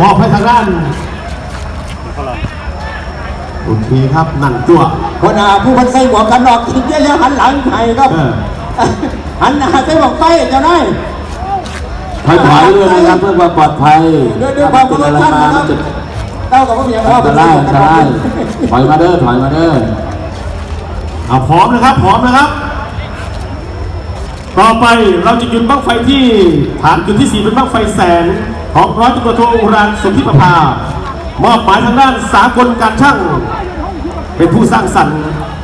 มอบให้ทางด้านโอเคครับนั่นตัวคนอาผู้พันใส่หมวกกันน็อกคิดเยอะๆหันหลังให้ครับเออหันหน้าใส่หมวกไฟเจ้านายถอยถอยด้วยนะครับเพื่อความปลอดภัยด้วยด้วยความเคารพท่านนะครับจุดเต้ากับพ่อเมียอัพ่อนตเป็นใส่รายหมวอักนกันตน็อกรายถอยมาเด้อถอยมาเด้อเอาพร้อมนะครับพร้อมนะครับ ต่อไปเราจะหยุดบั้งไฟที่ฐานจุดที่4เป็นบั้งไฟแสน ของร้อยตำรวจโทอุรานสมพิประภามอบหมายทางด้านสากลการช่าง เป็นผู้สร้างสรรค์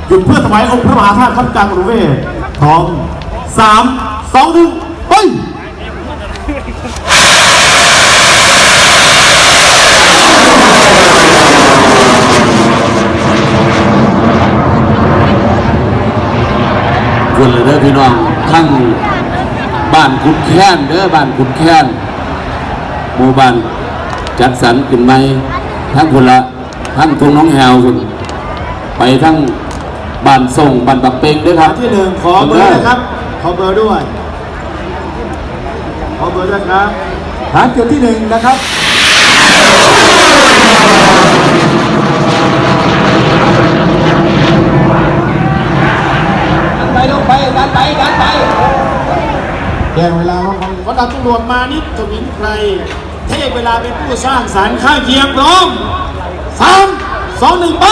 หยุดเพื่อถวายองค์พระมหาธาตุพันกลางอุเวศพร้อมสามสองหนึ่งไปคุณเลยเด้อพี่น้องทั้งบ้านคุณแค้นเด้อบ้านคุณแค้น หมู่บ้านจัดสรรขึ้นไหมทั้งคนละทั้งทงน้องแฮวคุณไปทั้งบ้านส่งบ้านปักเปงด้วยครับที่หนึ่งขอเบอร์นะครับ ขอเบอร์ด้วย ขอเบอร์ด้วยครับฐานจุดที่หนึ่งนะครับดันไปลงไปดันไปดันไปแจ้งเวลาของเขาดับตำรวจมานิดทวินใคร เทพเวลาเป็นผู้สร้างสารข้างเคียงพร้อมสามสองหนึ่งไป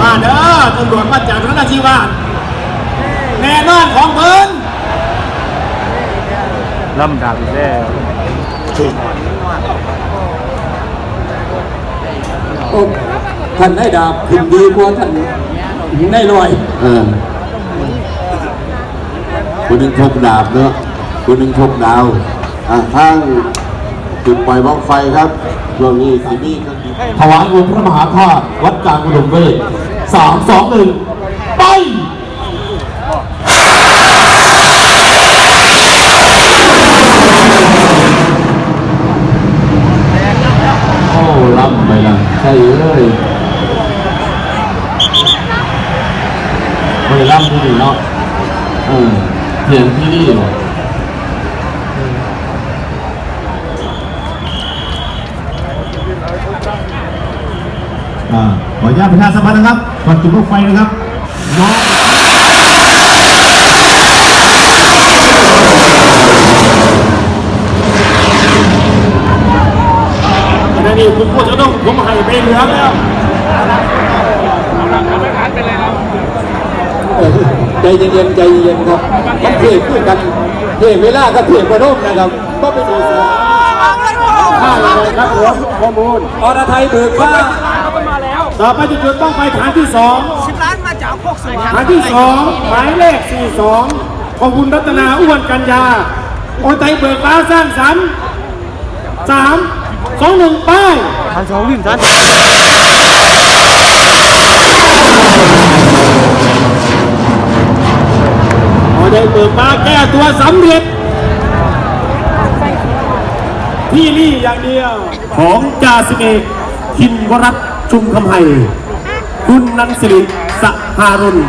มาเด้อตำรวจมาจากนราธิวาสแน่นอนของเพิ่นลำดับอีกแล้วโอ้ท่านได้ดาบขึ้นดีกว่าท่าน ได้ลอยเออคนหนึ่งพกดาบเนาะคนหนึ่งพกดาวอะทั้งจุดปล่อยบ้องไฟครับช่วงนี้สีมีครับถวายองค์พระมหาธาตุวัดกลางอุดมเวทสามสองหนึ่งไปโอ้ล้ำไปละใช่เลย กินอยู่เนาะเออเพียงที่นี่เหรออ่าขออนุญาตประชาสัมพันธ์นะครับก่อนจุดลูกไฟนะครับน้องขณะนี้คุณผู้ชมต้องผมให้ไปเหลืองแล้ว ใจ เย็นๆใจเย็นๆครับมันเทขึ้นกันเทเวลาก็เทกระโดมนะครับ ก็ไปดูเสือข้าเลยครับผมข้อมูลอรไทยเบิกฟ้าต่อไปจะจุดต้องไปฐานที่สองสิบล้านมาจากพวกสื่อฐานที่สองหมายเลขสี่สองของคุณรัตนาอ้วนกัญญาโอนไทยเบิกฟ้าสร้างสรรค์สามสองหนึ่งป้ายทันสองวิ่งทันพอได้ เบิกมาแก้ตัวสำเร็จ ที่นี่อย่างเดียว ของจ่าสิบเอกทินวรัตชุมคำไฮคุณนันสิริสหารุณ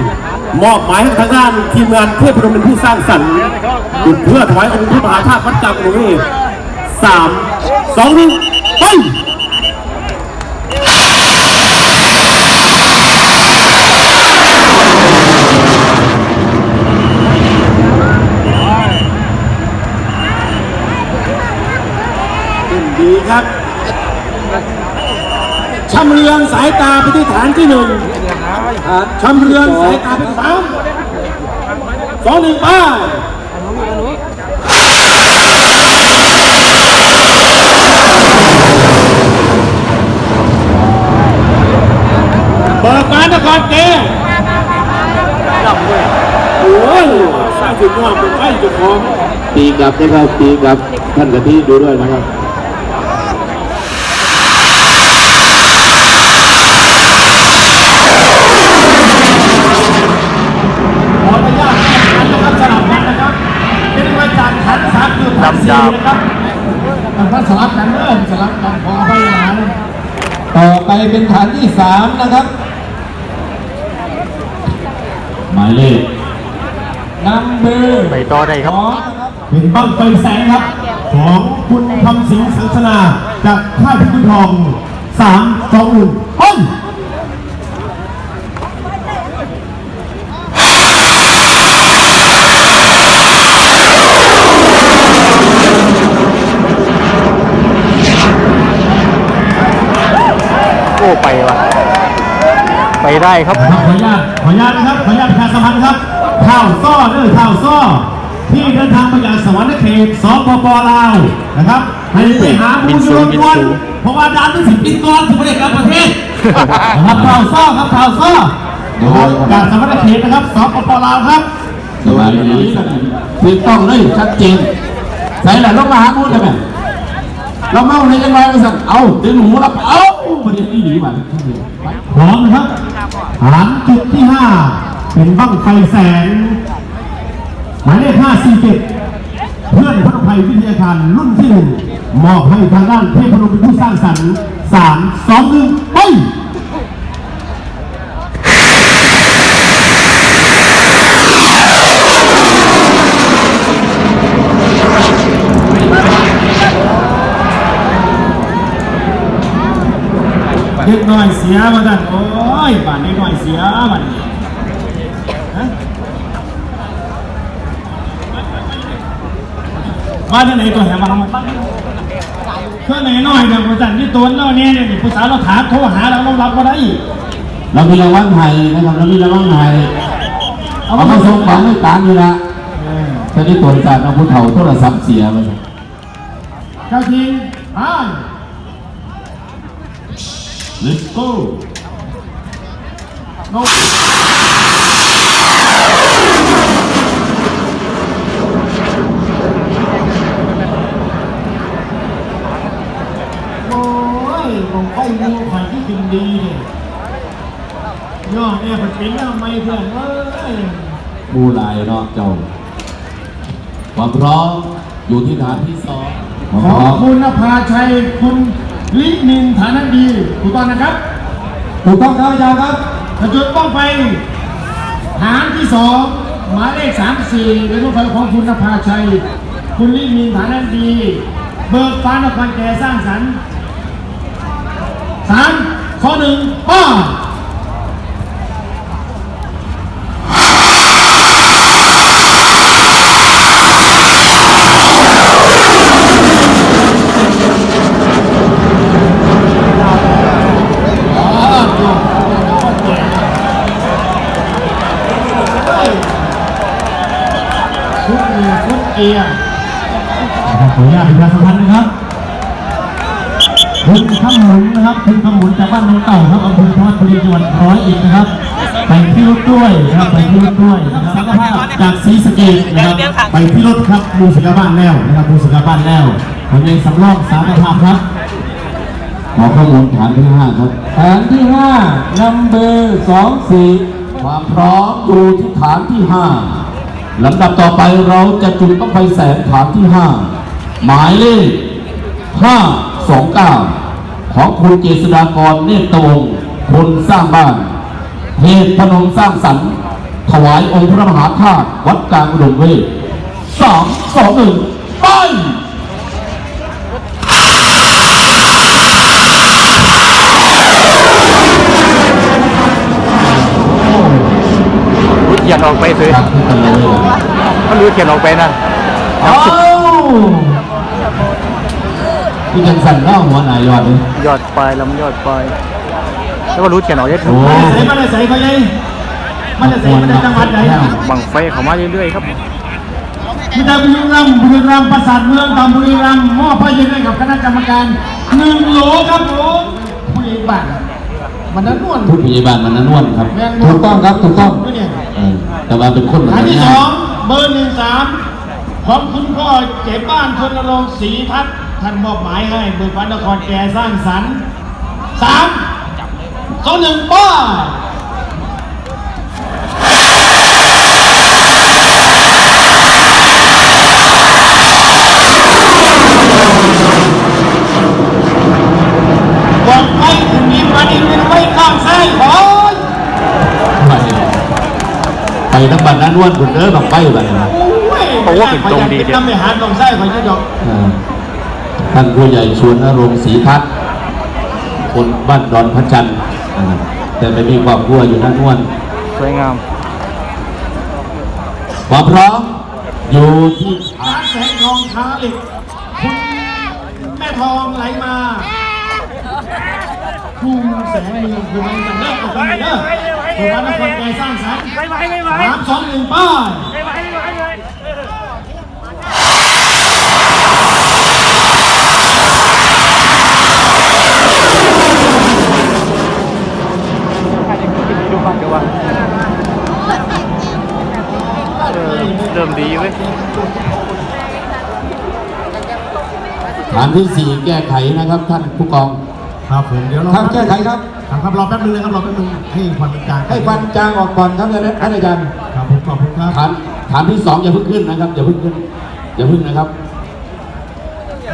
มอบหมายให้ทางด้านทีมงานเพื่อพนมเป็นผู้สร้างสรรค์เพื่อถวายองค์พระมหาธาตุวัดจักรวเวศสามสองหนึ่งไป ดีครับชำเรืองสายตาไปที่ฐานที่หนึ่งชำเรืองสายตาไปที่สามสองหนึ่งป้าเปิดมานครเกโอ้ยสร้างจุดงอกเป็นไฟจุดของตีกลับนะครับตีกลับท่านกะทิดูด้วยนะครับ ขออนุญาตนะครับสลับกันนะครับ เป็นรายการขั นสามคือพันสี่นะครับถ้าสลับกันเริ่มสลับกันขอไปหาต่อไปเป็นฐานที่สามนะครับ หมายเลขนัมเบอร์ไปต่อได้ครับเป็นบังไฟแสงครับ ของคุณคำสิงสังสนาจากค่ายพิกุลทองสามสองหนึ่งต้นโไปวะไปได้ครับขออนุญาตขออนุญาตนะครับขออนุญาตประชาสัมพันธ์ครับข่าวซ้อเด้อข่าวซ้อที่เดินทางมาจากสวรรค์เขตสปปลาวนะครับให้ไปหาบิผู้นสูช่วงยบินก่อนสูงเพราะว่าด้านที่สิบปีก่อนถึงประเทศกลับประเทศนะครับข่าวซ้อครับข่าวซ้อนะครับจากสวรรค์เขตนะครับสปปลาวครับสวัสดีถูกต้องเลยชัดเจนใส่แหละลงมาหาพูดได้ไหม เราเมาในกันไว้กันสั่งเอาตึงหูรับเอาประเด็นนี้หนีไปพร้อมนะครับหลันจุดที่5เป็นบั้งไฟแสงหมายเลข547เพื่อนพระภัยวิทยาคารรุ่นที่หนึ่งมอบให้ทางด้านเทพนมเป็นผู้สร้างสรรค์3 2 1ไป เด็กน้อยเสียมาดันโอ้ยบ้านเด็กน้อยเสียบัดนี้ฮะมาจากไหนตัวแหมาทำไมบ้านเพื่อนไหนน้อยแบบประจันที่ตัวเราเนี่ยเนี่ยผู้สาวเราถามโทรหาเราเรารับก็ได้เรามีรางวัลไทยนะครับเรามีรางวัลไทยเอามาส่งของให้ตามอยู่ละแต่ที่ตัวจากเราผู้เฒ่าโทรศัพท์เสียไปเจ้าทิงไป Let's go โอ้ยผมไปดูข่อยที่กินดีเนี่ยย่อเนี่ยมันเป็นทำไมเพื่อนเอ้ยบูลายเนาะเจ้าความพร้อมอยู่ที่ฐานที่สองความขพอร้อบมคุณนภาชัยคุณ ลินินฐานะดีถูกต้องนะครับถูกต้องครับอาจารย์ครับกระจุดป้องไฟฐานที่สองหมายเลขสามสี่เป็นรถไฟของคุณนภาชัย คุณลินินฐานะดี เบิกฟ้านครแก่สร้างสรรค์สามข้อหนึ่งป้า ชุดหนึ่งชุดเกียร์ ขออนุญาตประชาสัมพันธ์นะครับคุณข้ามหมุ นะครับคุณขมุนจากบ้านน้องเต่าครับอำเภอทอดบุรีจังหวัดร้อยเอ็ดนะครับไปที่รถด้วยนะครับไปที่รถด้วยนะครับสังฆภาพจากศรีสะเกษนะครับไปที่รถครับมูสิกาบ้านแล้วนะครับมูสิกาบ้านแล้วผมเองสำรองสารภาพครับขอข้อมูลฐานที่ห้าครับฐานที่ห้านัมเบอร์สองสี่ความพร้อมอยู่ที่ฐานที่ห้าลำดับต่อไปเราจะจุดต้องไฟแสงฐานที่ห้าหมายเลขห้าสองเก้า ของคุณเจษฎากรเนตรวงศ์คนสร้างบ้านเหตุพนมสร้างสรรค์ถวายองค์พระมหาธาตุวัดกลางอุดมเวทสามสองหนึ่งไปรุดเขียนออกไปซื้อครับที่กันเลยมันรุดเขียนออกไปนะเอ้า พี่กันสั่นเล่าหัวหนายยอดเลยยอดปลายลำยอดปลายแล้วก็รุดเขียนออกเยอะโอ้มาเลยใส่มาเลยใส่เขาเลยมาเลยใส่มาเลยจังหวัดไหนบังไฟเข้ามาเรื่อยๆครับมีแต่บุรีรัมย์บุรีรัมย์ประสาทเมืองตามบุรีรัมย์มอบพระเย็นให้กับคณะกรรมการหนึ่งโหลครับผมผู้ใหญ่บ้านมันนั้นนวลผู้พยาบาลมันนั้นนวลครับแมงถูกต้องครับถูกต้องเนี่ยเออแต่ว่าเป็นคนแบบฐานที่นี้สองเบอร์หนึ่งสามของคุณพ่อเจ็บบ้านชนรงค์ศรีทัศน์ ท่านมอบหมายให้เบิกวันนครแก่สร้างสรรค์สามสองหนึ่งป้าวางไว้ถึงมีปฏิทินไว้ข้างซ้ายขอไปไปทั้งบ้านนั้นนวลคุณเด้อบังไฟไปนะโอ้เป็นตรงดีเดียวทำไม่หารตรงไส้ของเจ้าดอกเออ ท่านผู้ใหญ่ชวนอารมณ์ศรีพัฒน์คนบ้านดอนพระจันทร์นะครับแต่ไม่มีความกลัวอยู่นั่นนวลสวยงามความพร้อมอยู่ที่ร้านแสงทองค้าเหล็กคุณแม่ทองไหลมาคุณแสงเมืองคุณมันเลิกกับคนเด้อคุณวันนครใจสร้างสรรค์สามสองหนึ่งป้าย ดูบ้างเดี๋ยวว่าเออเริ่มดีเว้ยฐานที่สี่แก้ไขนะครับท่านผู้กอง ครับผมเดี๋ยวเราครับแก้ไขครับครับครับรอแป๊บนึงนะครับรอแป๊บนึงให้ควันกลางให้ฟันจางออกก่อนครับท่านอาจารย์ครับผมขอบคุณครับฐานฐานที่สองอย่าเพิ่งขึ้นนะครับอย่าเพิ่งขึ้นอย่าเพิ่งนะครับ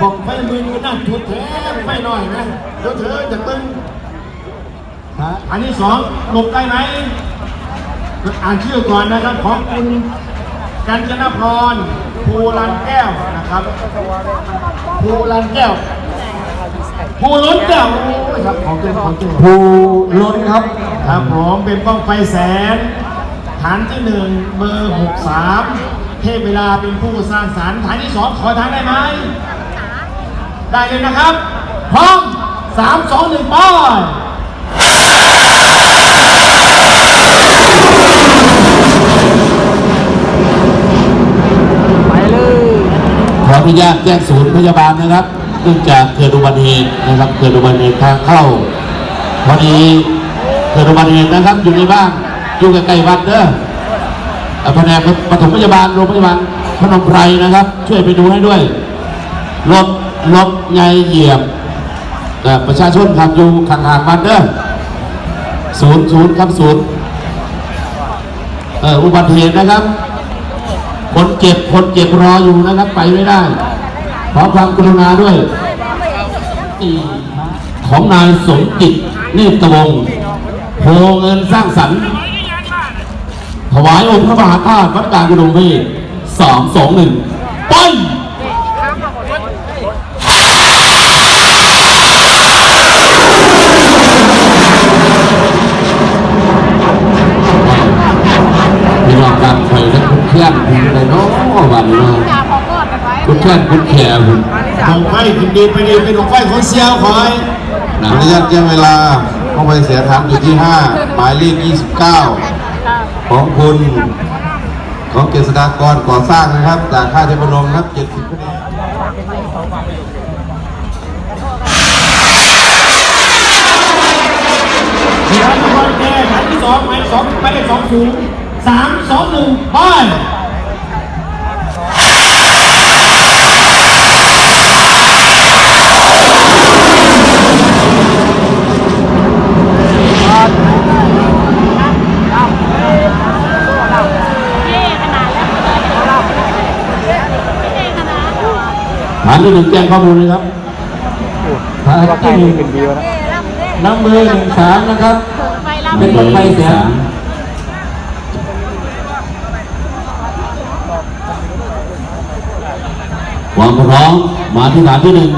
บอกไฟมือมือนั่นจุดแท้ไฟหน่อยนะเดี๋ยวเธอจะตึง อันที่สองหลบได้ไหมอ่านชื่อก่อนนะครับของคุณกัญจนพรภูรันแก้วนะครับภูรันแก้วภูล้นแก้วโอ้ยครับของเต็มของเต็มภูล้นครับครับผมเป็นบ้องไฟแสนฐานที่หนึ่งเบอร์หกสามเทพเวลาเป็นผู้สร้างสรรค์ฐานที่สองขอทางได้ไหมได้เลยนะครับพร้อมสามสองหนึ่งป้าย ไปเลย ขออนุญาต แจ้งศูนย์พยาบาลนะครับเนื่องจากเกิดอุบัติเหตุนะครับ เกิดอุบัติเหตุทางเข้าพอดีเกิดอุบัติเหตุนะครับ อยู่ในบ้านอยู่ใกล้ๆวัดเด้ออ่อแผนกปฐมพยาบาลโรงพยาบาลพนมไพรนะครับ ช่วยไปดูให้ด้วยรถรถใหญ่เหยียบแต่ประชาชนขับอยู่ข้างๆวัดเด้อศูนย์ศูนย์ครับศูนย์เอออุบัติเหตุนะครับ คนเจ็บคนเจ็บรออยู่นะครับ ไปไม่ได้ ขอความกรุณาด้วย ของนายสมจิตนิตวงโพเงินสร้างสรรค์ ถวายองค์พระมหาธาตุวัดกลางกุดมเวทสามสองหนึ่งไป ยินดีไปดีเป็นลงไฟของเซียวคอยนะขออนุญาตแจ้งเวลาเข้าไปเสียฐานอยู่ที่ 5 หมายเลข 29 ของคุณ ของเกษฎากรก่อสร้างนะครับ จากค่ายเทพนมครับ 70คะแนนเดี๋ยวทุกคนแก้ฐานที่สองหมายสองไปสองศูนย์สามสองหนึ่งป้ายฐานที่หนึ่งแจ้งข้อมูลเลยครับฐานว่าใครที่หดีนึ่งขึ้นดีวะนะน้ำมือหนึ่งสามนะครับ เป็นรถไฟเสียความพร้อมมาที่ฐานที่หนึ่ง